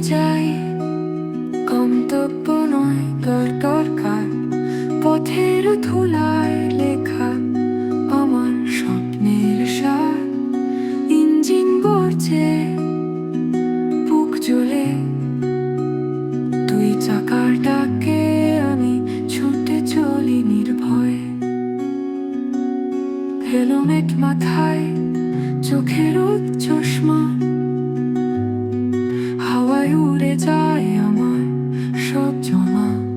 যাই নয় কার পথের ধুলায় লেখা আমার স্বপ্নের সার। ইঞ্জিন গড়ছে, বুক জ্বলে। তুই চাকারটাকে আমি ছুটে চলি নির্ভয়। হেলোমেট মাথায়, চোখের চশমা যায় আমার সব জমা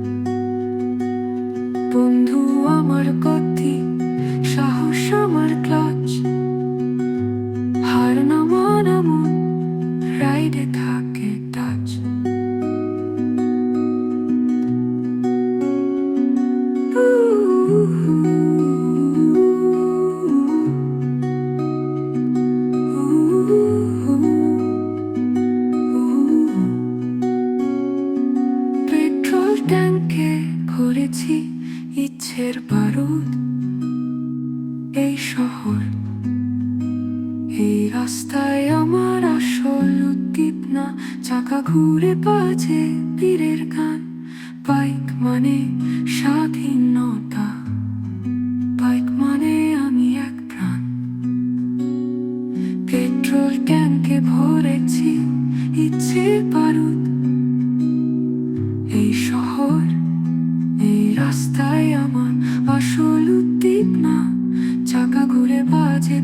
ট্যাঙ্কে ভরেছি ইচ্ছের বারুদ। এই শহর, এই রাস্তায় আমার আসল উদ্দীপনা চাকা ঘুরে বাজে পীরের গান। বাইক মানে স্বাধীনতা। বাইক মানে আমি এক প্রাণ। পেট্রোল ট্যাঙ্কে ভরেছি ইচ্ছে বারুদ। শহর এই রাস্তায় আমার আসল উদ্দীপনা চাকা ঘুরে বাজে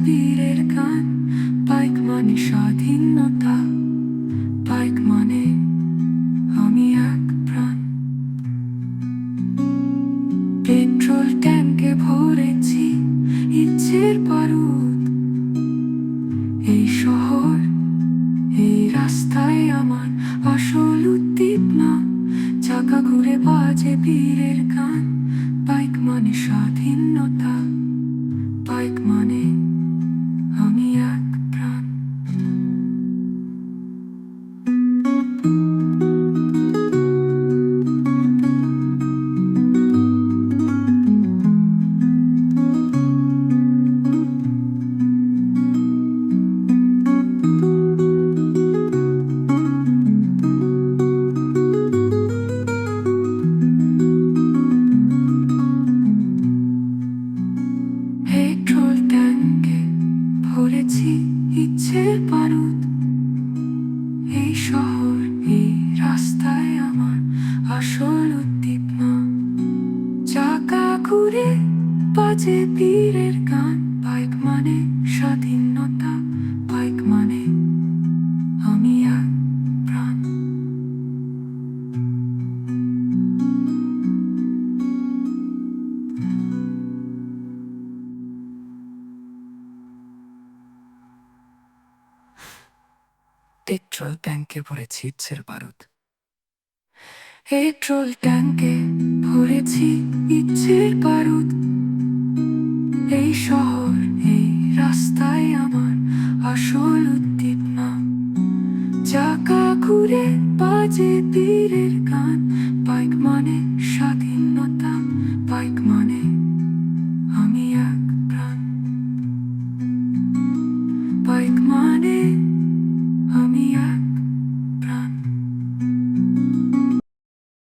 ঘুরে বাজে বীরের গান। বাইক মানে স্বাধীনতা বাইক মানে ভরেছি ইচ্ছে পারুদ এই শহর, এই রাস্তায় আমার আসল উদ্দীপনা চাকা ঘুরে বাজে পীরের গান, বাইক মানে স্বাধীনতা। পেট্রোল ট্যাঙ্কে ভরে ছিটছের বারুদ। পেট্রোল ট্যাঙ্কে ভরেছি ইচ্ছের বারুদ। এই শহর, এই রাস্তায় আমার আসল উদ্দীপনা চাকা ঘুরে বাজে তীরের গান। বাইক মানে স্বাধীনতা, বাইক মানে আমি এক প্রাণ। বাইক মানে